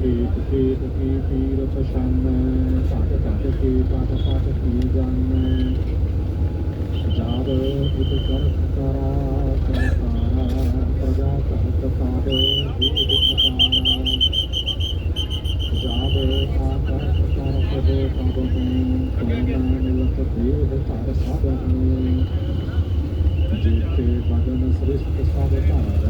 ਏਕ ਏਕ ਕੀ ਤੀਰਥ ਛੰਨ ਘਟ ਘਟ ਕੀ ਪਟ ਪਟ ਕੀ ਜਨ ਜਾਦ ਉਤ ਕਰ ਕਰਾ ਕਰਤਾਰਾ ਪ੍ਰਜਾ ਕਰਤ ਪਾਦ ਭੂਤ ਕਤਾਰਾ ਜਾਦ ਆਕਰ ਕਰ ਪ੍ਰਭੇ ਪਦ ਨੂੰ ਕੋਨਾ ਦੇਹ ਧਰ ਸਭ ਜੀਤੇ ਬਦਨ ਸ੍ਰਿਸ਼ਟ ਸਭ ਧਾਰੈ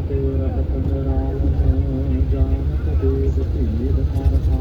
ਸਭ ਹੀ ਤੇ ਰਹਤ ਨਿਰਾਲਮ ਜਾਨਤ ਦੇਵ ਧੀਰ ਹਰ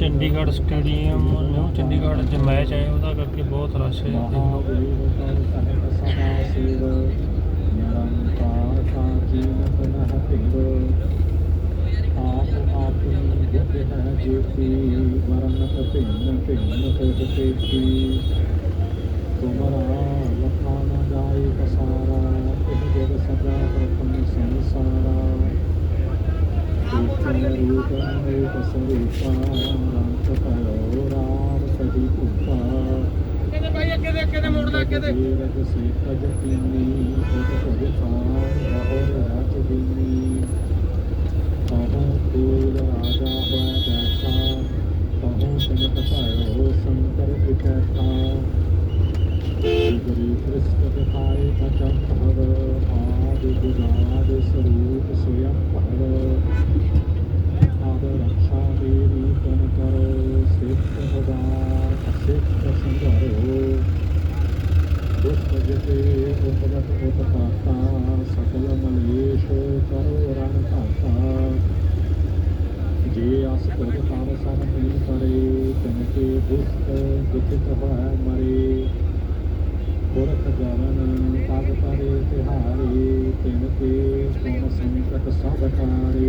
ਚੰਡੀਗੜ੍ਹ ਸਟੇਡੀਅਮ ਨਿਊ ਚੰਡੀਗੜ੍ਹ 'ਚ ਮੈਚ ਹੈ ਉਹਦਾ ਕਰਕੇ ਬਹੁਤ ਰਸ਼ ਹੈ। ਦੇਖ ਲਓ ਮਹਾਦੇਵ ਕਰ ਏਕਮ ਰੂਪ ਅਨੇਕ ਸਰੂਪਾ ਰੰਗ ਭਇਓ ਰਾਮ ਸਦੀ ਭੂਪਾ ਅੱਗੇ ਦੇ ਭਾਈ ਅੱਗੇ ਦੇ ਅੱਗੇ ਦੇ ਮੋੜਦਾ ਅੱਗੇ ਦੇ ਜੀਵਤ ਸੇਤਜ ਕੀਨੀ ਉਤ ਭਜ ਥਾਨ ਬਹੁ ਰਾਜ ਦੀਨੀ ਕਹੂੰ ਕੋਲ ਰਾਜਾ ਹੋਇ ਬੈਠਾ ਕਹੂੰ ਸਿਮਟ ਭਇਓ ਸੰਕਰ ਵਿਕੈਠਾ ਗੁਰੂ ਕ੍ਰਿਸ਼ਨ ਦਿਖਾਏ ਅਚੰ ਭਵ ਆਦਿ ਜੁਗਾਦ ਉਪਗਤ ਪਾਤਾ ਸਕਲ ਮਲੇਸ਼ ਕਰੋ ਰਣ ਘਾਤਾ ਜੇ ਅਸ ਤੁਧ ਕਰ ਸਨ ਮੀਨ ਕਰੇ ਤਨ ਕੇ ਦੁਸਤ ਦੁਖਿਤ ਹੋਇ ਮਰੇ ਪੁਰਖ ਜਵਨ ਪਗ ਪਰੇ ਤਿਹਾਰੇ ਤਿਨ ਕੇ ਤੁਮ ਸੰਕਟ ਸਭ ਟਾਰੇ